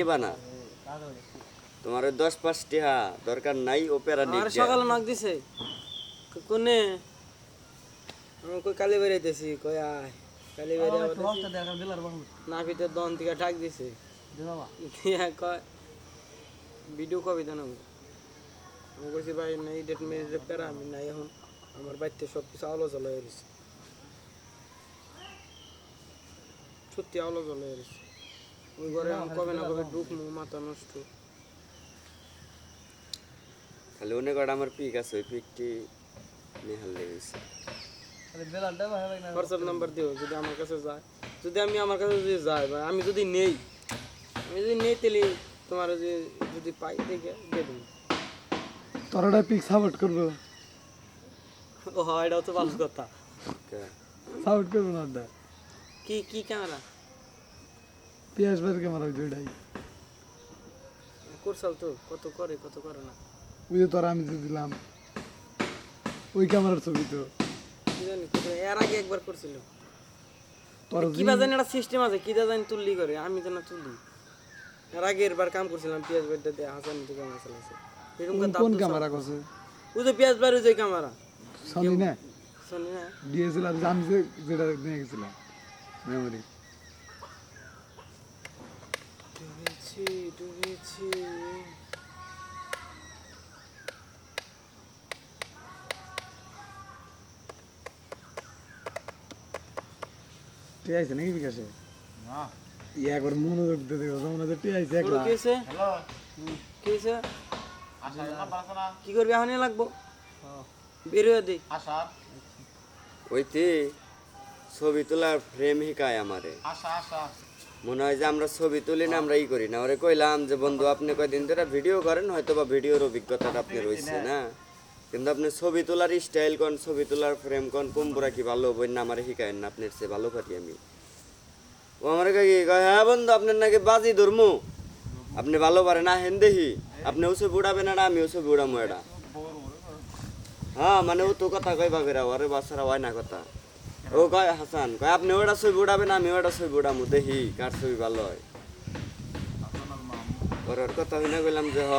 নিবা না। তোমার দশ পাঁচ টিহা দরকার নাই ওপেরা নিক আর সকালে নক দিছে? কোনে? কই কালি বেরাইতেছি কই আয়। কালি বেরাই না ভিতরে দন থেকে ঠাক দিছে। কয় ভিডিও কবি দেন আমি আমি কইছি ভাই নাই ডেট মেরে পেরা আমি নাই এখন। আমার বাড়িতে সব কিছু আলো জ্বলা হয়ে গেছে। সত্যি আলো জ্বলা হয়ে ঘরে কবে না কবে ঢুকমু মাথা নষ্ট। খালি অনেক কটা আমার পিক আছে ওই পিকটি নেহাল লেগেছে হোয়াটসঅ্যাপ নাম্বার দিও যদি আমার কাছে যায়। যদি আমি আমার কাছে যদি যাই বা আমি যদি নেই আমি যদি নেই তাহলে তোমার যে যদি পাই দেখে দিয়ে দেবো। তোরা পিক সাপোর্ট করব। ও হয় এটাও তো ভালো কথা। সাপোর্ট করব না কি কি ক্যামেরা পিয়াস বার ক্যামেরা ওই দুইটাই করছাল তো কত করে কত করে না? ওই যে তোরা আমি যে দিলাম ওই ক্যামেরার ছবি তো। জানি এর আগে একবার করছিল। তোরা কি জানি একটা সিস্টেম আছে কি জানি তুললি করে আমি তো না তুলি। এর আগে এরবার কাম করছিলাম পিয়াজ বাড়িতে দিয়ে হাসান তো ক্যামেরা চালাইছে। এরকম কোন ক্যামেরা করছে ওই যে পিয়াজ বাড়ি যে ক্যামেরা সনি না? শুনি না। ডিএসএলআর যে যেটা নিয়ে গেছিলাম মেমোরি ডুবেছি ডুবেছি। টি আইছে নাকি বিকাশে? ই একবার মনোযোগ দিয়ে দেখো মনে হচ্ছে টি আইছে একলা। কি হয়েছে কি হয়েছে কি করবি এখনই লাগবো? বেরোয় দে। ওইতে ছবি তোলার ফ্রেম হিকায় আমারে। মনে হয় যে আমরা ছবি তুলি না আমরা ই করি না। ওরে কইলাম যে বন্ধু আপনি কয়দিন ধরে ভিডিও করেন হয়তো বা ভিডিওর অভিজ্ঞতাটা আপনি রয়েছে না? কিন্তু আপনি ছবি তোলার স্টাইল কোন ছবি তোলার ফ্রেম কোন কুম্পুরা কি ভালো বই না আমার শিখায় না আপনার সে ভালো পারি আমি। ও আমার কি? কয় হ্যাঁ বন্ধু আপনার নাকি বাজি ধরমু। আপনি ভালো পারেন না হেন দেখি। আপনি ওসে বুড়াবেন না আমি ওসে বুড়ামু এটা হ্যাঁ মানে ও তো কথা কই ভাবেরা ওরে বাচ্চারা হয় না কথা। ও কয় হাসান কয় আপনি ওটা ছবি উড়াবেন আমি ওটা ছবি উড়ামু দেখি কার ছবি ভালো হয়। ওর কথা হইনা কইলাম যে হ।